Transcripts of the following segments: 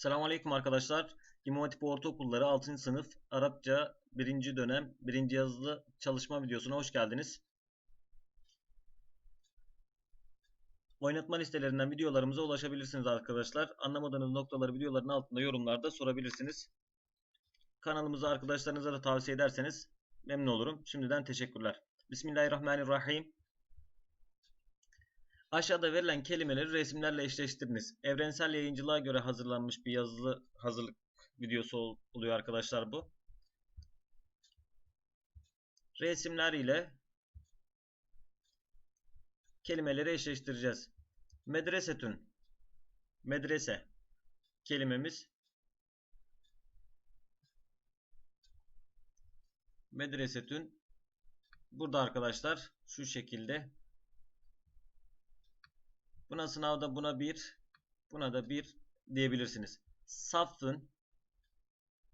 Selamun Aleyküm arkadaşlar. İmam Hatip Ortaokulları 6. sınıf Arapça 1. dönem 1. yazılı çalışma videosuna hoş geldiniz. Oynatma listelerinden videolarımıza ulaşabilirsiniz arkadaşlar. Anlamadığınız noktaları videoların altında yorumlarda sorabilirsiniz. Kanalımızı arkadaşlarınıza da tavsiye ederseniz memnun olurum. Şimdiden teşekkürler. Bismillahirrahmanirrahim. Aşağıda verilen kelimeleri resimlerle eşleştiriniz. Evrensel yayıncılığa göre hazırlanmış bir yazılı hazırlık videosu ol- oluyor arkadaşlar bu. Resimler ile kelimeleri eşleştireceğiz. Medresetün medrese kelimemiz medresetün burada arkadaşlar şu şekilde Buna sınavda buna bir, buna da bir diyebilirsiniz. Safın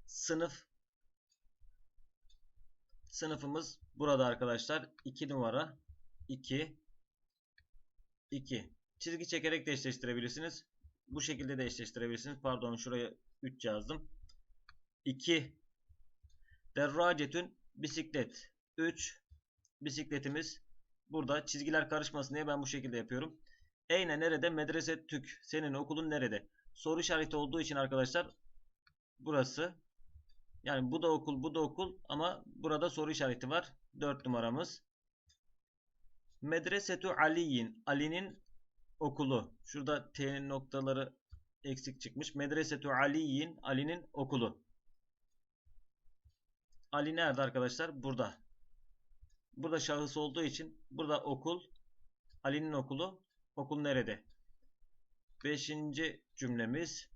sınıf sınıfımız burada arkadaşlar. 2 numara 2 2 çizgi çekerek de eşleştirebilirsiniz. Bu şekilde de eşleştirebilirsiniz. Pardon şuraya 3 yazdım. 2 Derracetün bisiklet 3 bisikletimiz burada çizgiler karışmasın diye ben bu şekilde yapıyorum. Eyne nerede? Medrese tük. Senin okulun nerede? Soru işareti olduğu için arkadaşlar burası. Yani bu da okul, bu da okul ama burada soru işareti var. 4 numaramız. Medresetu Aliyin. Ali'nin okulu. Şurada T'nin noktaları eksik çıkmış. Medresetu Aliyin. Ali'nin okulu. Ali nerede arkadaşlar? Burada. Burada şahıs olduğu için burada okul. Ali'nin okulu. Okul nerede? Beşinci cümlemiz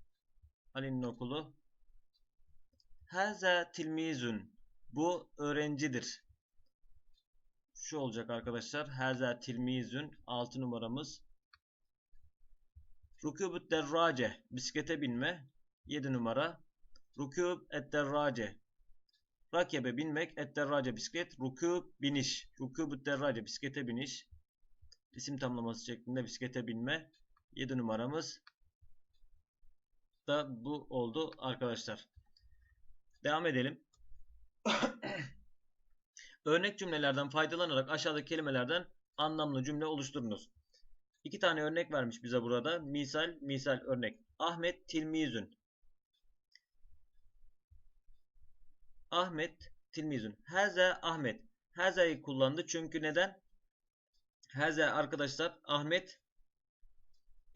Ali'nin okulu. Haza tilmizun. Bu öğrencidir. Şu olacak arkadaşlar. Haza tilmizun. 6 numaramız. Rukubut derrace. Bisiklete binme. 7 numara. Rukub et derrace. Rakebe binmek. Et derrace bisiklet. Rukub biniş. Rukubut derrace. Bisiklete biniş isim tamlaması şeklinde bisiklete binme. 7 numaramız da bu oldu arkadaşlar. Devam edelim. Örnek cümlelerden faydalanarak aşağıdaki kelimelerden anlamlı cümle oluşturunuz. İki tane örnek vermiş bize burada. Misal, misal örnek. Ahmet tilmizün. Ahmet tilmizün. Haza Ahmet. Haza'yı kullandı çünkü neden? Haze arkadaşlar Ahmet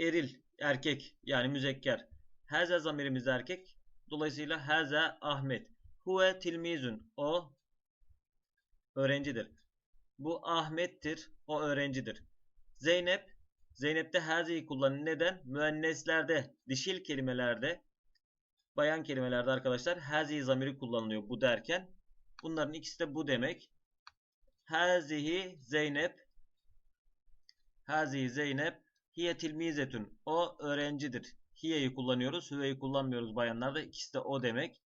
eril erkek yani müzekker. Haze zamirimiz erkek. Dolayısıyla haze Ahmet. Huve tilmizun. O öğrencidir. Bu Ahmet'tir. O öğrencidir. Zeynep Zeynep'te hazeyi kullanın. Neden? Müenneslerde, dişil kelimelerde, bayan kelimelerde arkadaşlar hazihi zamiri kullanılıyor bu derken. Bunların ikisi de bu demek. Hazihi Zeynep Hazi Zeynep hiye tilmizetun. O öğrencidir. Hiye'yi kullanıyoruz. Hüve'yi kullanmıyoruz bayanlarda. İkisi de o demek.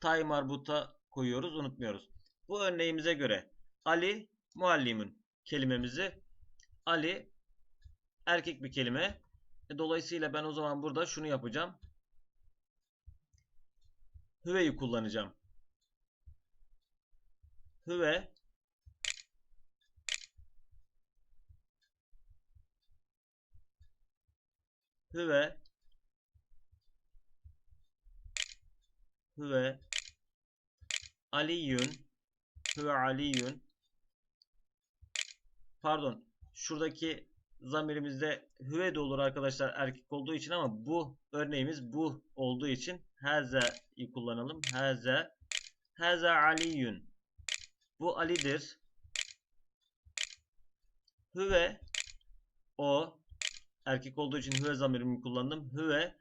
Tay marbuta koyuyoruz. Unutmuyoruz. Bu örneğimize göre Ali muallimun kelimemizi Ali erkek bir kelime. E, dolayısıyla ben o zaman burada şunu yapacağım. Hüve'yi kullanacağım. Hüve Hüve Hüve Aliyun Hüve Aliyun Pardon. Şuradaki zamirimizde hüve de olur arkadaşlar erkek olduğu için ama bu örneğimiz bu olduğu için haze'yi kullanalım. Haze Haze Aliyun Bu Ali'dir. Hüve o erkek olduğu için hüve zamirimi kullandım. Hüve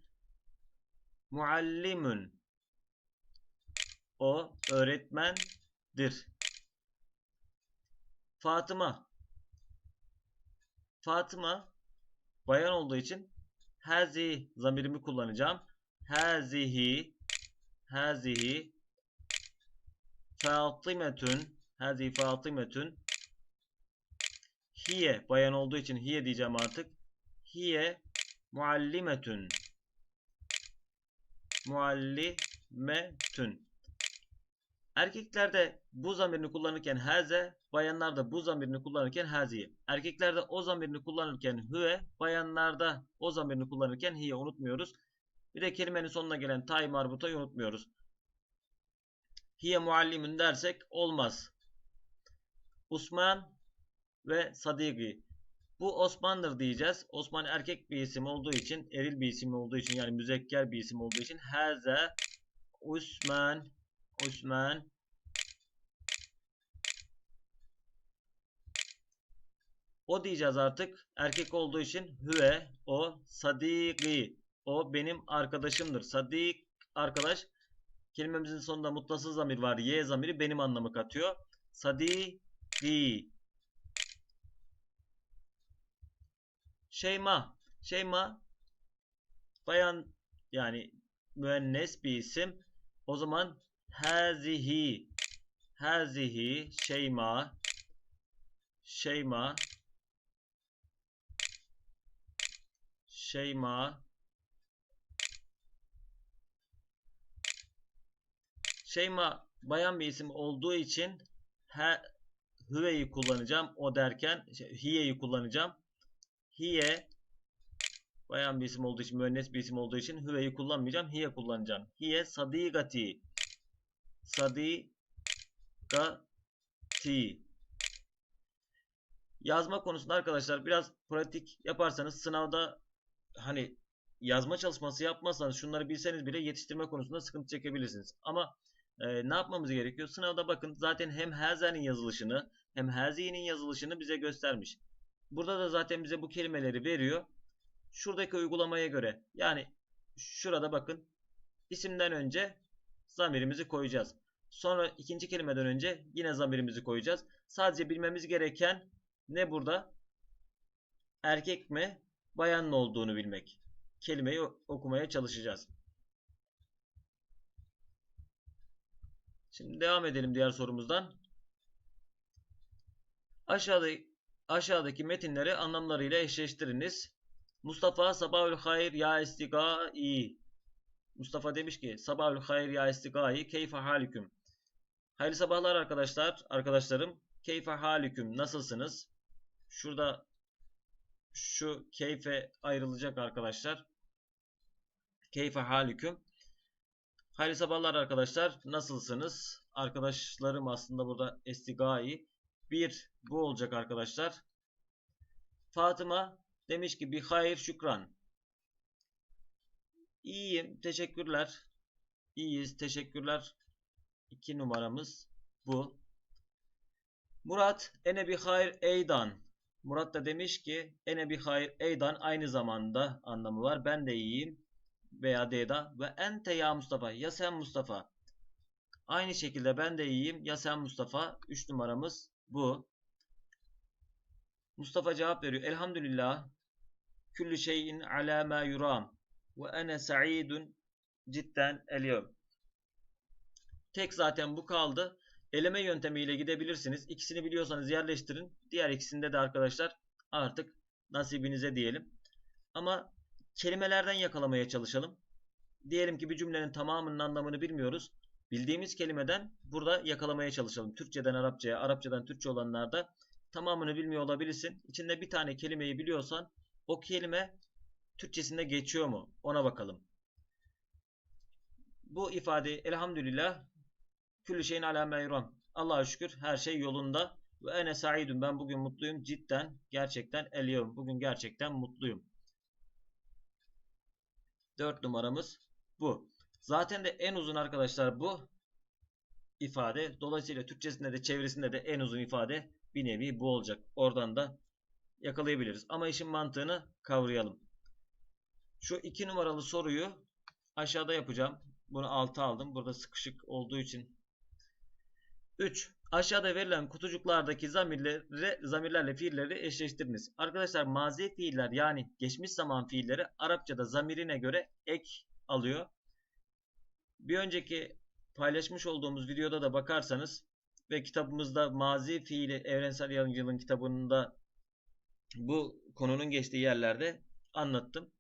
muallimun. O öğretmendir. Fatıma. Fatıma bayan olduğu için hazi zamirimi kullanacağım. Hazihi hazihi Fatimetün hazi Fatimetün Hiye bayan olduğu için hiye diyeceğim artık hiye muallimetun. muallimetün. Erkeklerde bu zamirini kullanırken haze, bayanlarda bu zamirini kullanırken haziye. Erkeklerde o zamirini kullanırken hüve, bayanlarda o zamirini kullanırken hiye unutmuyoruz. Bir de kelimenin sonuna gelen tay marbutayı unutmuyoruz. Hiye muallimun dersek olmaz. Osman ve Sadiki. Bu Osman'dır diyeceğiz. Osman erkek bir isim olduğu için, eril bir isim olduğu için yani müzekker bir isim olduğu için haze Osman Osman O diyeceğiz artık. Erkek olduğu için hüve, o, sadiki. O benim arkadaşımdır. Sadik arkadaş. Kelimemizin sonunda mutlasız zamir var. Y zamiri benim anlamı katıyor. Sadiki. Şeyma. Şeyma bayan yani müennes bir isim. O zaman hazihi hazihi şeyma şeyma şeyma şeyma bayan bir isim olduğu için he, hüveyi kullanacağım. O derken şey, hiyeyi kullanacağım. Hiye bayan bir isim olduğu için, müennes bir isim olduğu için hüveyi kullanmayacağım. Hiye kullanacağım. Hiye sadigati. Sadigati. Yazma konusunda arkadaşlar biraz pratik yaparsanız sınavda hani yazma çalışması yapmazsanız şunları bilseniz bile yetiştirme konusunda sıkıntı çekebilirsiniz. Ama e, ne yapmamız gerekiyor? Sınavda bakın zaten hem haze'nin yazılışını hem hazi'nin yazılışını bize göstermiş. Burada da zaten bize bu kelimeleri veriyor. Şuradaki uygulamaya göre yani şurada bakın isimden önce zamirimizi koyacağız. Sonra ikinci kelimeden önce yine zamirimizi koyacağız. Sadece bilmemiz gereken ne burada? Erkek mi, bayan mı olduğunu bilmek. Kelimeyi okumaya çalışacağız. Şimdi devam edelim diğer sorumuzdan. Aşağıda, aşağıdaki metinleri anlamlarıyla eşleştiriniz. Mustafa sabahül hayır ya istigai. Mustafa demiş ki sabahül hayır ya istigai keyfe haliküm. Hayırlı sabahlar arkadaşlar, arkadaşlarım. Keyfe haliküm nasılsınız? Şurada şu keyfe ayrılacak arkadaşlar. Keyfe haliküm. Hayırlı sabahlar arkadaşlar. Nasılsınız? Arkadaşlarım aslında burada estigai. Bir bu olacak arkadaşlar. Fatıma demiş ki bir hayır şükran. İyiyim. Teşekkürler. İyiyiz. Teşekkürler. İki numaramız bu. Murat ene bir hayır eydan. Murat da demiş ki ene bir hayır eydan aynı zamanda anlamı var. Ben de iyiyim veya D'da ve ente ya Mustafa ya sen Mustafa. Aynı şekilde ben de iyiyim ya sen Mustafa. 3 numaramız bu. Mustafa cevap veriyor. Elhamdülillah. Küllü şeyin ala ma yuram. Ve ene sa'idun cidden eliyum. Tek zaten bu kaldı. Eleme yöntemiyle gidebilirsiniz. İkisini biliyorsanız yerleştirin. Diğer ikisinde de arkadaşlar artık nasibinize diyelim. Ama kelimelerden yakalamaya çalışalım. Diyelim ki bir cümlenin tamamının anlamını bilmiyoruz. Bildiğimiz kelimeden burada yakalamaya çalışalım. Türkçeden Arapçaya, Arapçadan Türkçe olanlarda tamamını bilmiyor olabilirsin. İçinde bir tane kelimeyi biliyorsan o kelime Türkçesinde geçiyor mu? Ona bakalım. Bu ifade elhamdülillah küllü şeyin ala meyran. Allah'a şükür her şey yolunda. Ve ene saidun ben bugün mutluyum. Cidden gerçekten eliyorum. Bugün gerçekten mutluyum. 4 numaramız bu. Zaten de en uzun arkadaşlar bu ifade. Dolayısıyla Türkçesinde de çevresinde de en uzun ifade bir nevi bu olacak. Oradan da yakalayabiliriz. Ama işin mantığını kavrayalım. Şu iki numaralı soruyu aşağıda yapacağım. Bunu alta aldım. Burada sıkışık olduğu için. 3. Aşağıda verilen kutucuklardaki zamirleri, zamirlerle fiilleri eşleştiriniz. Arkadaşlar mazi fiiller yani geçmiş zaman fiilleri Arapçada zamirine göre ek alıyor. Bir önceki paylaşmış olduğumuz videoda da bakarsanız ve kitabımızda mazi fiili evrensel yayıncılığın kitabında bu konunun geçtiği yerlerde anlattım.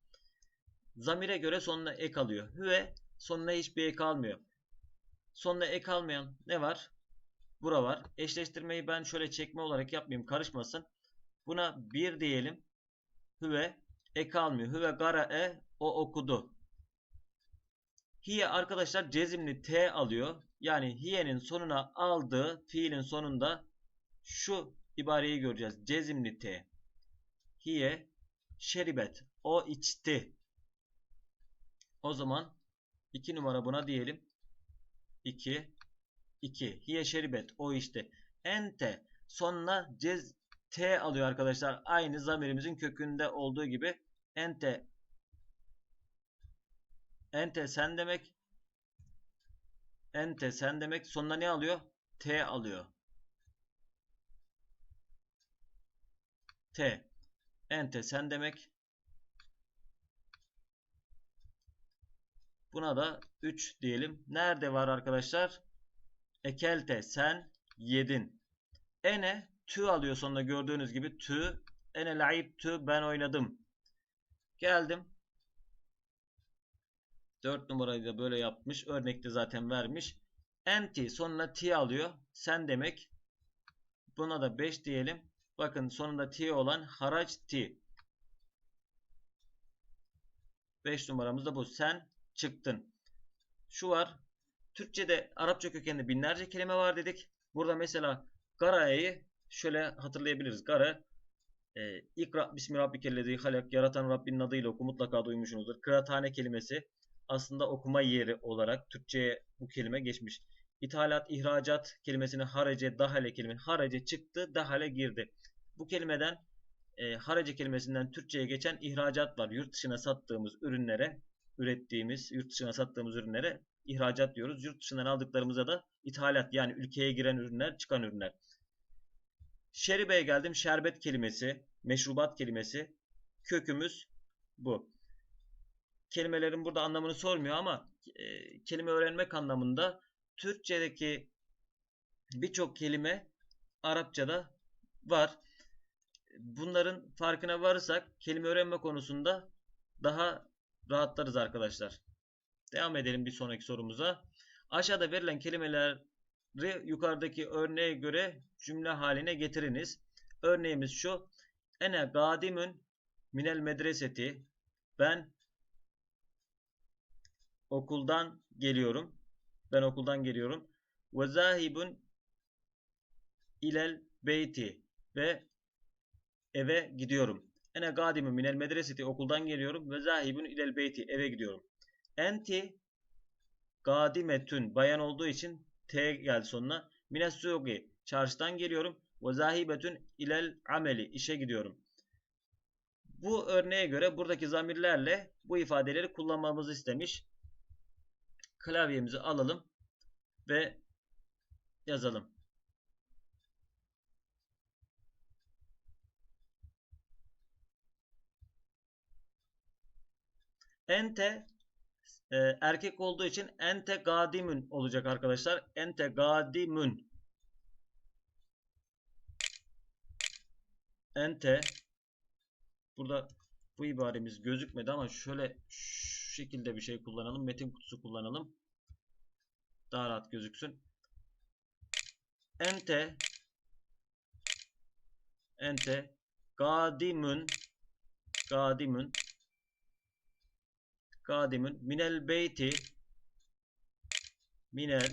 Zamire göre sonuna ek alıyor. Hüve Sonuna hiçbir ek almıyor. Sonuna ek almayan ne var? Bura var. Eşleştirmeyi ben şöyle çekme olarak yapmayayım. Karışmasın. Buna 1 diyelim. Hüve ek almıyor. Hüve gara e o okudu. Hiye arkadaşlar cezimli T alıyor. Yani hiye'nin sonuna aldığı fiilin sonunda şu ibareyi göreceğiz. Cezimli T. Hiye şeribet. O içti. O zaman 2 numara buna diyelim. 2 2. Hiye şeribet. O içti. Ente sonuna cez T alıyor arkadaşlar. Aynı zamirimizin kökünde olduğu gibi. Ente Ente sen demek. Ente sen demek. Sonuna ne alıyor? T alıyor. T. Ente sen demek. Buna da 3 diyelim. Nerede var arkadaşlar? Ekelte sen yedin. Ene tü alıyor sonunda gördüğünüz gibi tü. Ene layip tü ben oynadım. Geldim. 4 numarayı da böyle yapmış. Örnekte zaten vermiş. Enti sonuna t alıyor. Sen demek. Buna da 5 diyelim. Bakın sonunda t olan haraç t. 5 numaramız da bu. Sen çıktın. Şu var. Türkçe'de Arapça kökenli binlerce kelime var dedik. Burada mesela gara'yı şöyle hatırlayabiliriz. Gara e, İkra bismi rabbikellezi halak yaratan Rabbinin adıyla oku mutlaka duymuşsunuzdur. Kıraathane kelimesi aslında okuma yeri olarak Türkçe'ye bu kelime geçmiş. İthalat, ihracat kelimesini harece, dahale kelimesi harece çıktı, dahale girdi. Bu kelimeden e, harece kelimesinden Türkçe'ye geçen ihracat var. Yurt dışına sattığımız ürünlere, ürettiğimiz, yurt dışına sattığımız ürünlere ihracat diyoruz. Yurt dışından aldıklarımıza da ithalat yani ülkeye giren ürünler, çıkan ürünler. Şeribe'ye geldim. Şerbet kelimesi, meşrubat kelimesi. Kökümüz bu. Kelimelerin burada anlamını sormuyor ama e, kelime öğrenmek anlamında Türkçedeki birçok kelime Arapçada var. Bunların farkına varırsak kelime öğrenme konusunda daha rahatlarız arkadaşlar. Devam edelim bir sonraki sorumuza. Aşağıda verilen kelimeleri yukarıdaki örneğe göre cümle haline getiriniz. Örneğimiz şu. Ene gadimün minel medreseti. Ben okuldan geliyorum. Ben okuldan geliyorum. Ve zahibun ilel beyti ve eve gidiyorum. Ene gadimun minel medreseti okuldan geliyorum ve zahibun ilel beyti eve gidiyorum. Enti gadimetün bayan olduğu için T geldi sonuna. Mines sugi çarşıdan geliyorum. Ve zahibetün ilel ameli işe gidiyorum. Bu örneğe göre buradaki zamirlerle bu ifadeleri kullanmamızı istemiş. Klavyemizi alalım ve yazalım. Ente e, erkek olduğu için ente gadimün olacak arkadaşlar. Ente gadimün. Ente burada bu ibaremiz gözükmedi ama şöyle şekilde bir şey kullanalım. Metin kutusu kullanalım. Daha rahat gözüksün. Ente ente gadimün gadimün Kadimun minel beyti minel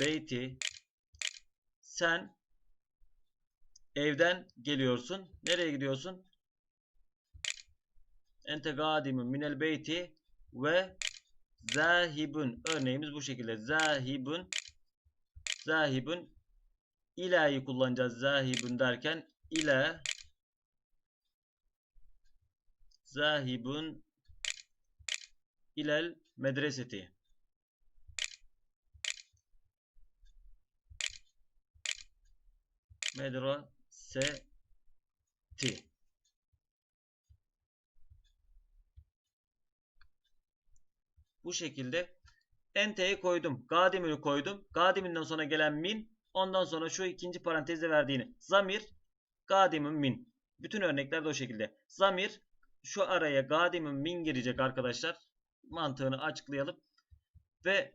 beyti sen evden geliyorsun. Nereye gidiyorsun? Ente gadimun minel beyti ve zahibun. Örneğimiz bu şekilde. Zahibun zahibun ila'yı kullanacağız. Zahibun derken ila zahibun ilel medreseti. Medreseti. Bu şekilde ente'yi koydum. Gadimini koydum. Gadiminden sonra gelen min. Ondan sonra şu ikinci parantezde verdiğini. Zamir. Gadimin min. Bütün örneklerde o şekilde. Zamir şu araya gadimin min girecek arkadaşlar. mantığını açıklayalım. Ve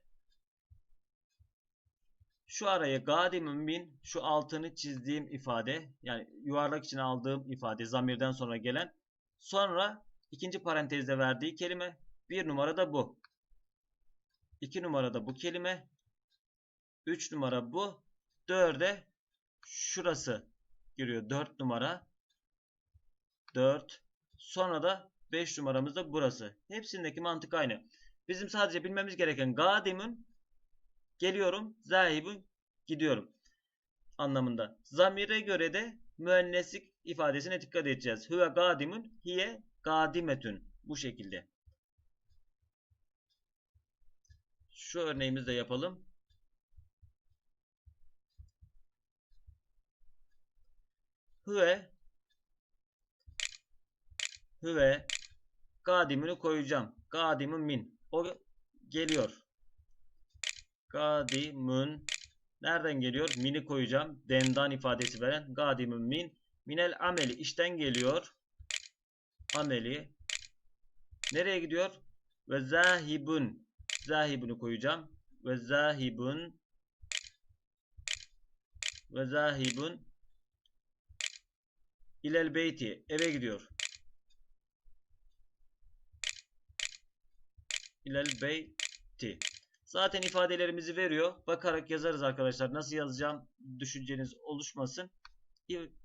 şu araya gadimun min şu altını çizdiğim ifade yani yuvarlak için aldığım ifade zamirden sonra gelen sonra ikinci parantezde verdiği kelime bir numarada bu. İki numarada bu kelime. Üç numara bu. Dörde şurası giriyor. Dört numara. Dört. Sonra da beş numaramız da burası. Hepsindeki mantık aynı. Bizim sadece bilmemiz gereken gadimun geliyorum, zahibun gidiyorum anlamında. Zamire göre de müenneslik ifadesine dikkat edeceğiz. Huve gadimun, hiye gadimetün. Bu şekilde. Şu örneğimizi de yapalım. Huve Huve Gadimini koyacağım. Gadimun min. O geliyor. Gadimun nereden geliyor? Mini koyacağım. Dendan ifadesi veren gadimun min. Minel ameli işten geliyor. Ameli nereye gidiyor? Ve zahibun zahibunu koyacağım. Ve zahibun ve zahibun ilel beyti eve gidiyor. İlel beyti. Zaten ifadelerimizi veriyor. Bakarak yazarız arkadaşlar. Nasıl yazacağım düşünceniz oluşmasın.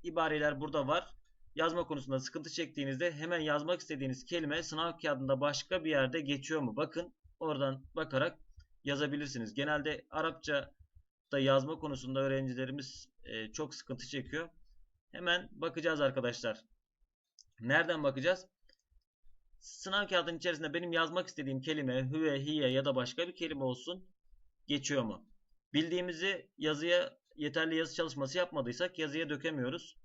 İbareler burada var. Yazma konusunda sıkıntı çektiğinizde hemen yazmak istediğiniz kelime sınav kağıdında başka bir yerde geçiyor mu? Bakın oradan bakarak yazabilirsiniz. Genelde Arapça da yazma konusunda öğrencilerimiz e, çok sıkıntı çekiyor. Hemen bakacağız arkadaşlar. Nereden bakacağız? Sınav kağıdının içerisinde benim yazmak istediğim kelime hüve, hiye ya da başka bir kelime olsun geçiyor mu? Bildiğimizi yazıya yeterli yazı çalışması yapmadıysak yazıya dökemiyoruz.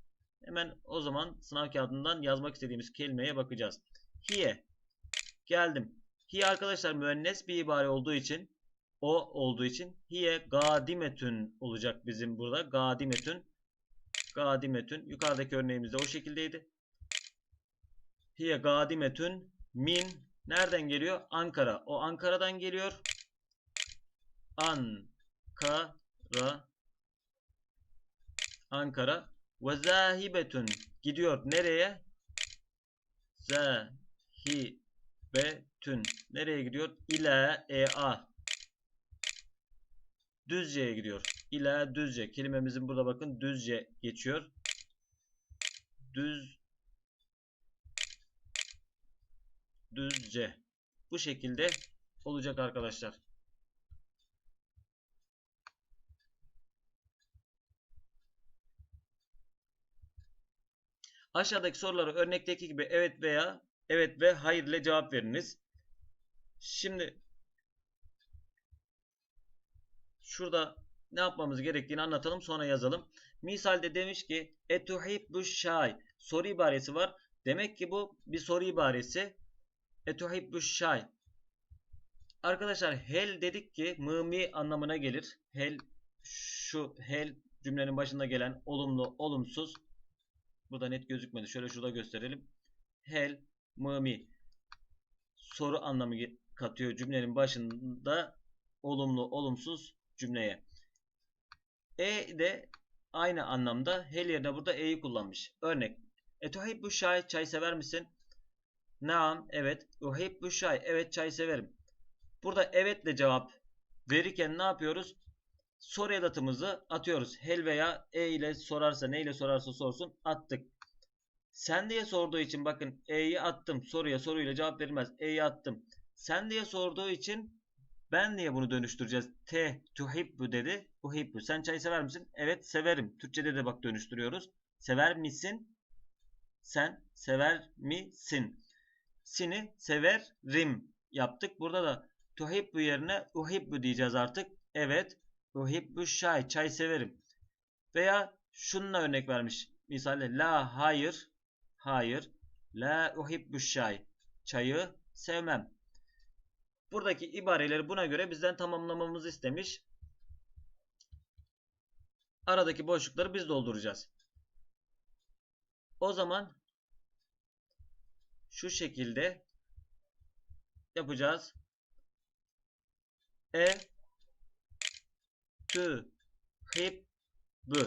Hemen o zaman sınav kağıdından yazmak istediğimiz kelimeye bakacağız. Hiye. Geldim. Hiye arkadaşlar müennes bir ibare olduğu için o olduğu için hiye gadimetün olacak bizim burada. Gadimetün. Gadimetün. Yukarıdaki örneğimizde o şekildeydi. Hiye gadimetün min nereden geliyor? Ankara. O Ankara'dan geliyor. Ankara Ankara ve zahibetün gidiyor nereye? Zahibetün nereye gidiyor? İla ea Düzce'ye gidiyor. İla Düzce. Kelimemizin burada bakın Düzce geçiyor. Düz Düzce. Bu şekilde olacak arkadaşlar. Aşağıdaki sorulara örnekteki gibi evet veya evet ve hayır ile cevap veriniz. Şimdi şurada ne yapmamız gerektiğini anlatalım sonra yazalım. Misalde demiş ki etuhibbu şay soru ibaresi var. Demek ki bu bir soru ibaresi. Etuhibbu şay. Arkadaşlar hel dedik ki mımi anlamına gelir. Hel şu hel cümlenin başında gelen olumlu olumsuz Burada net gözükmedi. Şöyle şurada gösterelim. Hel, mımi soru anlamı katıyor cümlenin başında olumlu, olumsuz cümleye. E de aynı anlamda hel yerine burada e'yi kullanmış. Örnek. Etuhibbu şay çay sever misin? Naam evet. Uhibbu şay evet çay severim. Burada evetle cevap verirken ne yapıyoruz? soru edatımızı atıyoruz. Hel veya e ile sorarsa ne ile sorarsa sorsun attık. Sen diye sorduğu için bakın e'yi attım. Soruya soruyla cevap verilmez. E'yi attım. Sen diye sorduğu için ben niye bunu dönüştüreceğiz? Te tuhibbu dedi. Uhibbu. Sen çay sever misin? Evet severim. Türkçede de bak dönüştürüyoruz. Sever misin? Sen sever misin? Sini severim yaptık. Burada da tuhibbu yerine uhibbu diyeceğiz artık. Evet Uhibbu şay. Çay severim. Veya şununla örnek vermiş. Misal la hayır. Hayır. La uhibbu şay. Çayı sevmem. Buradaki ibareleri buna göre bizden tamamlamamızı istemiş. Aradaki boşlukları biz dolduracağız. O zaman şu şekilde yapacağız. E tü hib bu.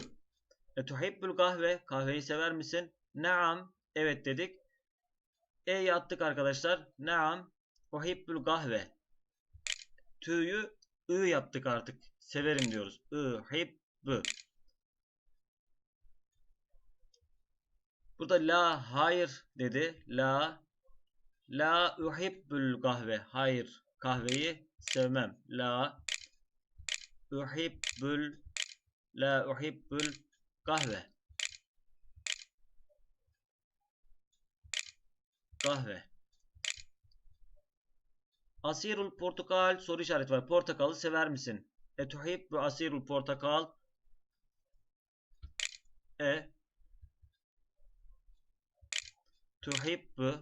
E tuhibbul kahve. Kahveyi sever misin? Naam. Evet dedik. E'yi attık arkadaşlar. Naam. Uhibbul kahve. Tü'yü ı yaptık artık. Severim diyoruz. I, hib, bu. Burada la hayır dedi. La la uhibbul kahve. Hayır. Kahveyi sevmem. La uhibbul la uhibbul kahve. Kahve. Asirul portakal soru işareti var. Portakalı sever misin? E tuhibbu asirul portakal. E tuhibbu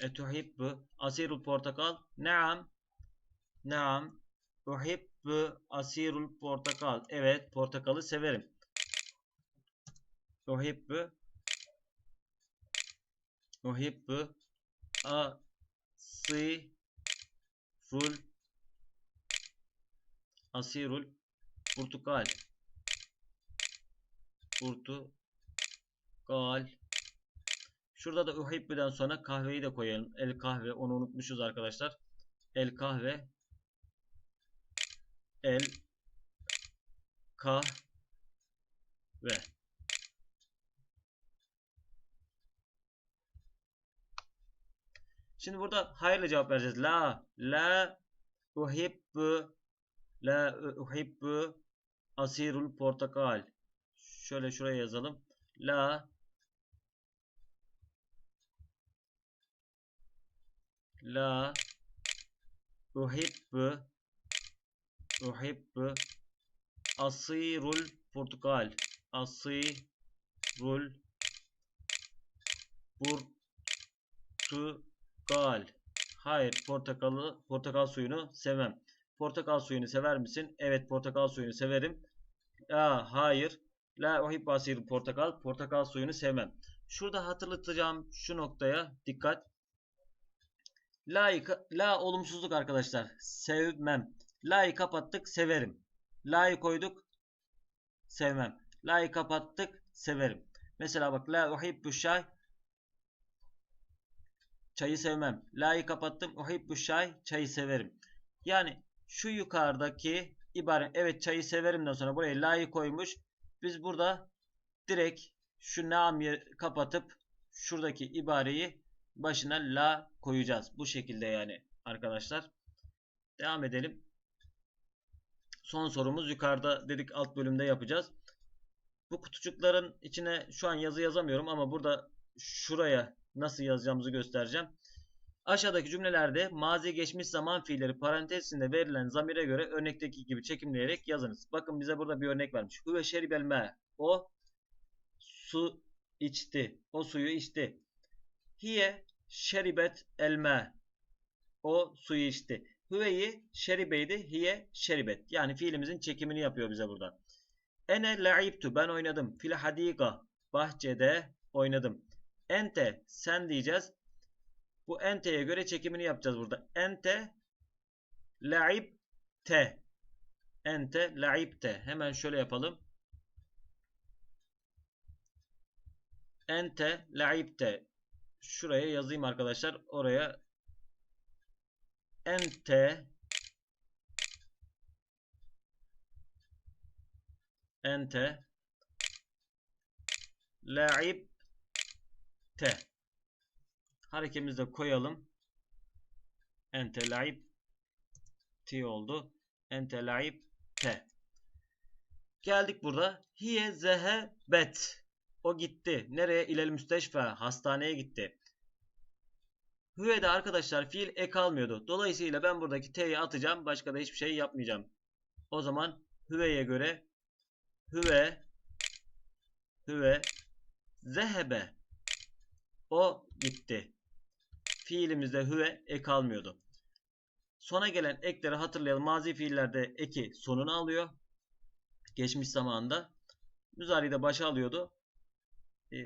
e tuhibbu asirul portakal. Naam. Naam. Uhibbu asirul portakal. Evet, portakalı severim. Uhibbu Uhibbu asirul asirul portakal. Portakal. Şurada da uhibbu'dan sonra kahveyi de koyalım. El kahve onu unutmuşuz arkadaşlar. El kahve el kahve Şimdi burada hayırlı cevap vereceğiz. La la uhibbu la uhibbu asirul portakal. Şöyle şuraya yazalım. La La uhibbu uhibbu asirul portakal asirul portakal hayır portakalı portakal suyunu sevmem portakal suyunu sever misin evet portakal suyunu severim ya hayır la uhibbu asirul portakal portakal suyunu sevmem şurada hatırlatacağım şu noktaya dikkat La'yı la olumsuzluk arkadaşlar. Sevmem. La'yı kapattık, severim. La'yı koyduk, sevmem. La'yı kapattık, severim. Mesela bak la uhibbu şay çayı sevmem. La'yı kapattım. Uhibbu şay çayı severim. Yani şu yukarıdaki ibare evet çayı severimden sonra buraya la'yı koymuş. Biz burada direkt şu namı kapatıp şuradaki ibareyi başına la koyacağız. Bu şekilde yani arkadaşlar. Devam edelim. Son sorumuz yukarıda dedik alt bölümde yapacağız. Bu kutucukların içine şu an yazı yazamıyorum ama burada şuraya nasıl yazacağımızı göstereceğim. Aşağıdaki cümlelerde mazi geçmiş zaman fiilleri parantezinde verilen zamire göre örnekteki gibi çekimleyerek yazınız. Bakın bize burada bir örnek vermiş. Huve şeribel me. O su içti. O suyu içti. Hiye şeribet elme. O suyu içti. Hüveyi şeribeydi. Hiye şeribet. Yani fiilimizin çekimini yapıyor bize burada. Ene la'ibtu. Ben oynadım. Fil hadika. Bahçede oynadım. Ente. Sen diyeceğiz. Bu ente'ye göre çekimini yapacağız burada. Ente la'ibte. Ente la'ibte. Hemen şöyle yapalım. Ente la'ibte şuraya yazayım arkadaşlar. Oraya ente ente la'ib te harekemizi de koyalım. Ente la'ib t oldu. Ente la'ib te. Geldik burada. Hiye zehe bet. O gitti. Nereye? İlel müsteşfe. Hastaneye gitti. Hüve'de arkadaşlar fiil ek almıyordu. Dolayısıyla ben buradaki t'yi atacağım. Başka da hiçbir şey yapmayacağım. O zaman hüve'ye göre hüve hüve zehebe o gitti. Fiilimizde hüve ek almıyordu. Sona gelen ekleri hatırlayalım. Mazi fiillerde eki sonuna alıyor. Geçmiş zamanda. Müzari de başa alıyordu. E,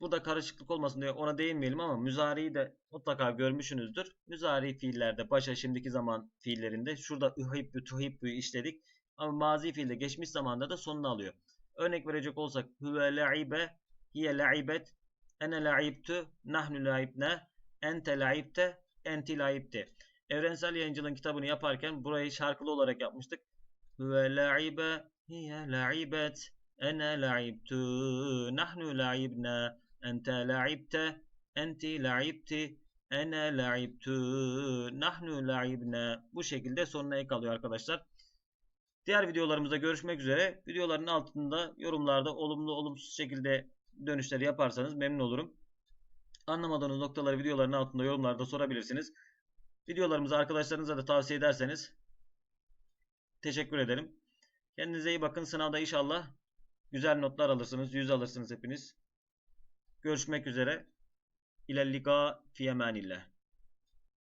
burada karışıklık olmasın diye ona değinmeyelim ama müzariyi de mutlaka görmüşsünüzdür. Müzari fiillerde başa şimdiki zaman fiillerinde şurada ühibbü tuhibbü işledik. Ama mazi fiilde geçmiş zamanda da sonunu alıyor. Örnek verecek olsak huve la'ibe, hiye la'ibet, ene la'ibtu, nahnu la'ibne, ente la'ibte, enti la'ibti. Evrensel Yayıncılığın kitabını yaparken burayı şarkılı olarak yapmıştık. Huve la'ibe, hiye la'ibet, ene la'ibtu, nahnu la'ibne, ente la'ibte, enti la'ibti, ene la'ibtu, nahnu la'ibne. Bu şekilde sonuna ek alıyor arkadaşlar. Diğer videolarımızda görüşmek üzere. Videoların altında yorumlarda olumlu olumsuz şekilde dönüşler yaparsanız memnun olurum. Anlamadığınız noktaları videoların altında yorumlarda sorabilirsiniz. Videolarımızı arkadaşlarınıza da tavsiye ederseniz teşekkür ederim. Kendinize iyi bakın. Sınavda inşallah güzel notlar alırsınız. Yüz alırsınız hepiniz. Görüşmek üzere. İlellika fi emanillah.